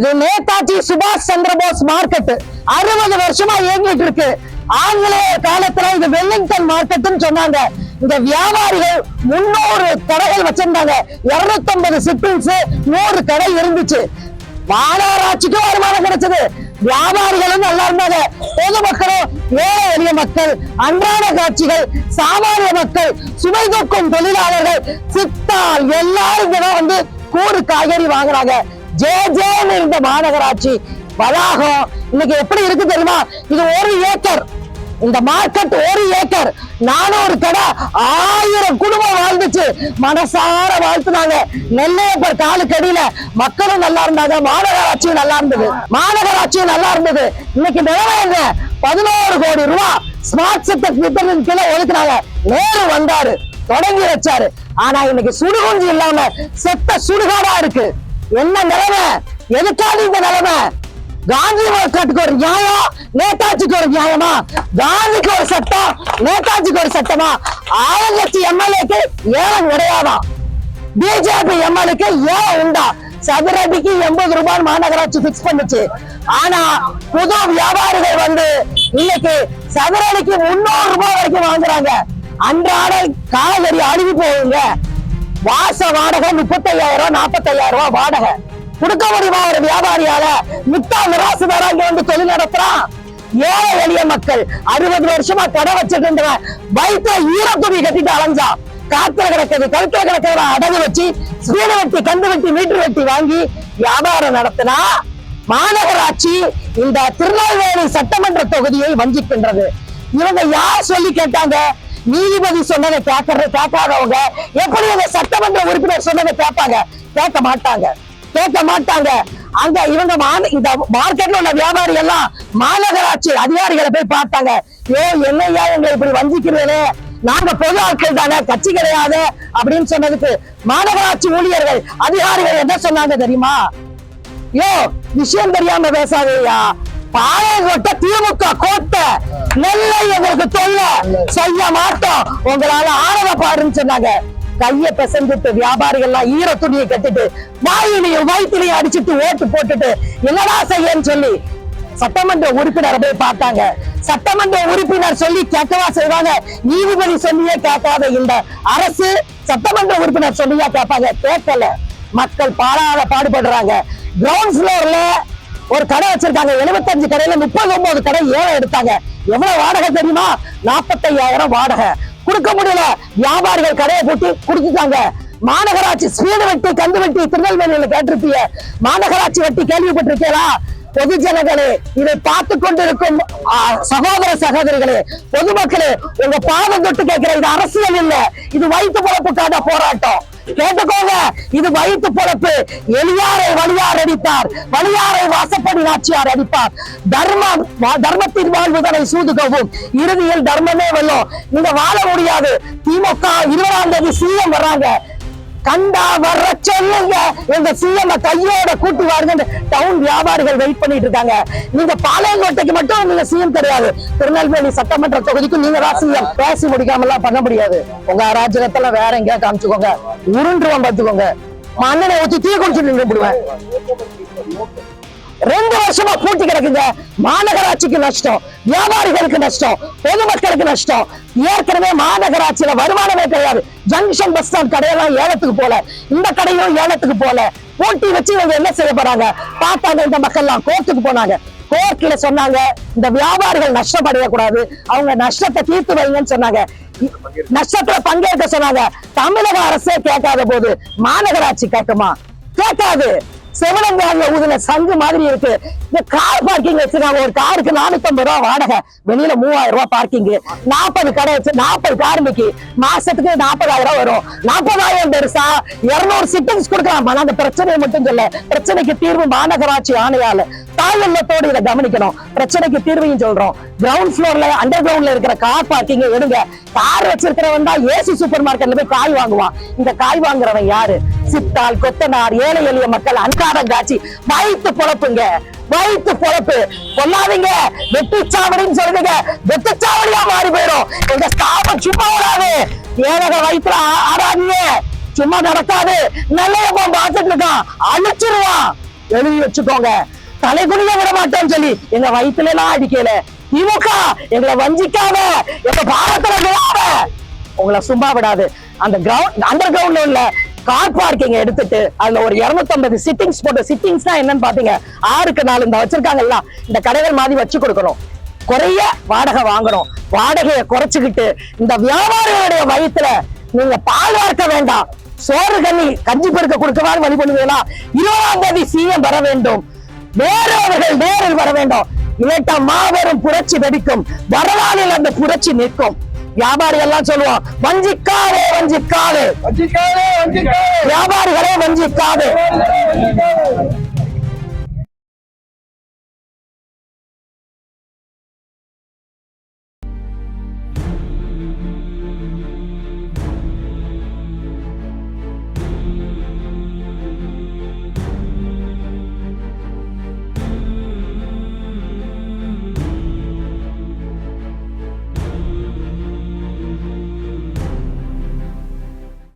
இது நேதாஜி சுபாஷ் சந்திரபோஸ் மார்க்கெட் அறுபது வருஷமா இயங்கிட்டு இருக்கு. ஆங்கிலேய காலத்துல இது வெல்லிங்டன் மார்க்கெட்னு சொன்னாங்க. இந்த வியாபாரிகள் முன்னூறு கடைகள் வச்சிருந்தாங்க. இருநூத்தி ஐம்பது சிப்பிள்ஸ் நூறு கடை இருந்துச்சு. மாநகராட்சிக்கும் வருமானம் கிடைச்சது. வியாபாரிகளும் நல்லா இருந்தாங்க. பொதுமக்களும் ஏழை எளிய மக்கள் அன்றாட காட்சிகள் சாமானிய மக்கள் சுமை தூக்கும் தொழிலாளர்கள் சித்தால் எல்லாரும் வந்து கூறு காய்கறி வாங்குறாங்க. ஜே ஜேன்னு இருந்த மாநகராட்சி வளாகம் இன்னைக்கு எப்படி இருக்கு தெரியுமா? இது ஒரு ஏக்கர். இந்த மார்க்கெட் ஒரு ஏக்கர். நானூறு கடை ஆயிரம் குடும்பம் வாழ்ந்துச்சு. மனசார வாழ்த்துனாங்க. நெல்லையப்பர் காலுக்கடியில மக்களும் நல்லா இருந்தாங்க மாநகராட்சியும் நல்லா இருந்தது. மாநகராட்சியும் நல்லா இருந்தது. இன்னைக்கு நிலைமை என்ன? பதினோரு கோடி ரூபாய் ஸ்மார்ட் சிட்டி திட்டத்தின் கீழே ஒதுக்குனாங்க. நேரு வந்தாரு தொடங்கி வச்சாரு. ஆனா இன்னைக்கு சுடுகுஞ்சு இல்லாம செத்த சுடுகாடா இருக்கு. என்ன நிலைமை? எதுக்காக இந்த நிலைமை? காந்தி மார்க்கெட்டுக்கு ஒரு நியாயம்? நேதாஜிக்கு ஒரு நியாயமா? காந்திக்கு ஒரு சட்டம் நேதாஜிக்கு ஒரு சட்டமா? ஆளுங்கட்சி எம்எல்ஏக்கு ஏலம் கிடையாதான் பிஜேபி எம்எல்ஏக்கு ஏன் உண்டா? சதுரடிக்கு எண்பது ரூபாய் மாநகராட்சி பிக்ஸ் பண்ணுச்சு. ஆனா புது வியாபாரிகள் வந்து இன்னைக்கு சதுரடிக்கு முன்னூறு ரூபாய் வரைக்கும் வாங்குறாங்க. அன்றாட காய்கறி அழுகி போகுங்க. வாச வாடகை முப்பத்தையாயிரம் நாற்பத்தையாயிரம் ரூபாய் வாடகை. கொடுக்க முடியுமா ஒரு வியாபாரியால? மித்தா மிராசுதாரா இங்க வந்து தொழில் நடத்துறான். ஏழை எளிய மக்கள் அறுபது வருஷமா கடை வச்சுட்டு இருந்தவன் வயிற்ற ஈரத்துணி கட்டிட்டு அலைஞ்சான். காத்துல கிடக்கிறது கழுத்துல கிடக்கிறத அடகு வச்சு ஸ்பீடு வெட்டி கந்து வெட்டி மீட்டர் வெட்டி வாங்கி வியாபாரம் நடத்தினா மாநகராட்சி இந்த திருநெல்வேலி சட்டமன்ற தொகுதியை வஞ்சிக்கின்றது. இவங்க யார் சொல்லி கேட்டாங்க? நீதிபதி சொன்னதை கேட்கறது கேட்காதவங்க எப்படி அந்த சட்டமன்ற உறுப்பினர் சொன்னதை கேட்பாங்க? கேட்க மாட்டாங்க. கேட்க மாட்டாங்க. அங்க இவங்க இந்த மார்க்கெட்ல உள்ள வியாபாரி எல்லாம் மாநகராட்சி அதிகாரிகளை போய் பார்த்தாங்க. ஏ என்னையா எங்களை இப்படி வஞ்சிக்கிறதே நாங்க பொது ஆட்கள் தானே கட்சி கிடையாது அப்படின்னு சொன்னதுக்கு மாநகராட்சி ஊழியர்கள் அதிகாரிகள் என்ன சொன்னாங்க தெரியுமா? யோ விஷயம் தெரியாம பேசாதேயா பாளையங்கோட்டை திமுக கோட்டை நெல்லை எங்களுக்கு தொல்ல செய்ய மாட்டோம். உங்களால ஆரவ பாடுன்னு சொன்னாங்க. கைய பிசைஞ்சிட்டு வியாபாரிகள் எல்லாம் ஈர துணியை கட்டிட்டு வாயிலையும் வயிற்றுலையும் அடிச்சிட்டு ஓட்டு போட்டுட்டு என்னடா செய்யன்னு சொல்லி சட்டமன்ற உறுப்பினர் போய் பார்த்தாங்க. சட்டமன்ற உறுப்பினர் சொல்லி கேட்கவா செய்வாங்க. நீதிபதி சொல்லியே கேட்காத இந்த அரசு சட்டமன்ற உறுப்பினர் சொல்லியா கேட்பாங்க. கேட்கல. மக்கள் பாடாத பாடுபடுறாங்க. கிரவுண்ட் ஃப்ளோர்ல ஒரு கடை வச்சிருக்காங்க. 75 கடையில முப்பது ஒன்பது கடை ஏழை எடுத்தாங்க. எவ்வளவு வாடகை தெரியுமா? நாற்பத்தையாயிரம் வாடகை. கொடுக்க முடியல. வியாபாரிகள் கடையை போட்டு கொடுத்துட்டாங்க. மாநகராட்சி ஸ்பீடு வெட்டி கந்து வெட்டி திருநெல்வேலியில கேட்டிருப்பீங்க. மாநகராட்சி வெட்டி கேள்விப்பட்டிருக்கீங்களா? பொதுஜனங்களே இதை பார்த்து கொண்டிருக்கும் சகோதர சகோதரிகளே பொதுமக்களே உங்க பாதம் தொட்டு கேட்கிற இது அரசியல் இல்ல. இது வயிற்று பொழப்புக்கான போராட்டம். கேட்டுக்கோங்க இது வயிற்று பொழப்பு. எளியாரை வழியார் அடித்தார் வழியாரை வாசப்படி நாச்சியார் அடிப்பார். தர்மம் தர்மத்தின் வாழ்வுதனை சூதுகவும். இறுதியில் தர்மமே வெல்லும் நீங்க வாழ முடியாது. திமுக இருபதாம் தேதி சிஎம் வர்றாங்க. கண்டா வர்ற சொல்லுங்க. எங்க சிஎம் கையோட கூட்டி வாருங்க டவுன் வியாபாரிகள் வெயிட் பண்ணிட்டு இருக்காங்க. நீங்க பாளையங்கோட்டைக்கு மட்டும் நீங்க சிஎம் கிடையாது. திருநெல்வேலி சட்டமன்ற தொகுதிக்கு நீங்க தான் சிஎம். பேசி முடிக்காம எல்லாம் பண்ண முடியாது. உங்க அராஜகத்துல வேற எங்கேயா காமிச்சுக்கோங்க. உருண்டுருவான் பாத்துக்கோங்க மண்ணனை ஊத்தி தீ குடிச்சுட்டு நின்று விடுவேன் ரெண்டு வருஷமா பூட்டி கிடக்குங்க. மாநகராட்சிக்கு நஷ்டம் வியாபாரிகளுக்கு நஷ்டம் பொதுமக்களுக்கு நஷ்டம். ஏற்கனவே மாநகராட்சியில வருமானமே கிடையாது. ஜங்ஷன் பஸ் ஸ்டாண்ட் கடையெல்லாம் ஏலத்துக்கு போல. இந்த கடையும் ஏலத்துக்கு போல. போட்டி வச்சு இவங்க என்ன செய்ய போறாங்க? பார்த்தாங்க இந்த மக்கள்லாம் கோர்ட்டுக்கு போனாங்க. கோர்ட்ல சொன்னாங்க இந்த வியாபாரிகள் நஷ்டப்படையக்கூடாது. அவங்க நஷ்டத்தை தீர்த்து வைங்கன்னு சொன்னாங்க. நஷ்டத்துல பங்கேற்க சொன்னாங்க. தமிழக அரசே கேட்காத போது மாநகராட்சி கேட்குமா? கேட்காது. செவனங்கால ஊதுன சங்கு மாதிரி இருக்கு. இந்த கார் பார்க்கிங் வச்சிருக்காங்க. ஒரு காருக்கு நானூத்தி ரூபா வாடகை. வெளியில மூவாயிரம் ரூபாய் பார்க்கிங் நாற்பது கடை வச்சு நாற்பது கார் காரணிக்கு மாசத்துக்கு நாற்பதாயிரம் வரும். நாற்பதாயிரம் பெருசா? இருநூறு சிட்டிங்ஸ் கொடுக்கலாம். ஆனா அந்த பிரச்சனையை மட்டும் சொல்ல. பிரச்சனைக்கு தீர்வு மாநகராட்சி ஆணையால தாழ்நிலத்தோடு இதை கவனிக்கணும். பிரச்சனைக்கு தீர்வையும் சொல்றோம். கிரவுண்ட் ஃப்ளோர்ல அண்டர் கிரவுண்ட்ல இருக்கிற கார் பார்க்கிங் எடுங்க. கார் வச்சிருக்கிறவன் தான் ஏசி சூப்பர் மார்க்கெட்ல போய் காய் வாங்குவான். இந்த காய் வாங்குறவன் யாரு? சித்தால் கொத்தனார் ஏழை எளிய மக்கள் அன்றாடம் காட்சி. வயிற்று பொழப்புங்க. வயிற்று பொழப்பு. கொல்லாதீங்க வெட்டுச்சாவடின்னு சொல்லுங்க வெட்டுச்சாவடியா மாறி போயிடும். எங்க ஸ்தாபம் சும்மா விடாது ஏழக வயிற்றுல ஆடாதீங்க. சும்மா நடக்காது. நல்ல பார்த்துட்டு இருக்கான். அழிச்சிருவான். எழுதி வச்சுக்கோங்க. தலை குனிய விட மாட்டோம்னு சொல்லி எங்க வயித்துல எல்லாம் அடிக்கல. திமுக எங்களை வஞ்சிக்காத. எங்க பாரத்துல உங்களை சும்மா விடாது. அந்த கிரவுண்ட் அண்டர் கிரவுண்ட்ல உள்ள கார் பார்க்கிங் எடுத்துட்டு அதுல ஒரு 250 சிட்டிங்ஸ் போட்டு சிட்டிங்ஸ்னா என்னன்னு பாத்தீங்க? ஆறுக்கு நாலு இந்த வச்சிருக்காங்கல்ல இந்த கடைகள் மாதிரி வச்சு கொடுக்கணும். குறைய வாடகை வாங்கணும். வாடகையை குறைச்சுக்கிட்டு இந்த வியாபாரிகளுடைய வயிற்றுல நீங்க பால் வார்க்க வேண்டாம். சோறு கண்ணி கஞ்சி பெருக்க கொடுக்கவாறு வழி பண்ணுவீங்களா? இருபதாம் தேதி சிஎம் வர வேண்டும். வேறவர்கள் நேரில் வர வேண்டும். இல்லாட்டா மாபெரும் புரட்சி வெடிக்கும். வரலாறில் அந்த புரட்சி நிற்கும். வியாபாரி எல்லாம் சொல்லுவோம் வஞ்சிக்காதே வஞ்சிக்காதே. வியாபாரிகளே வஞ்சிக்காதே.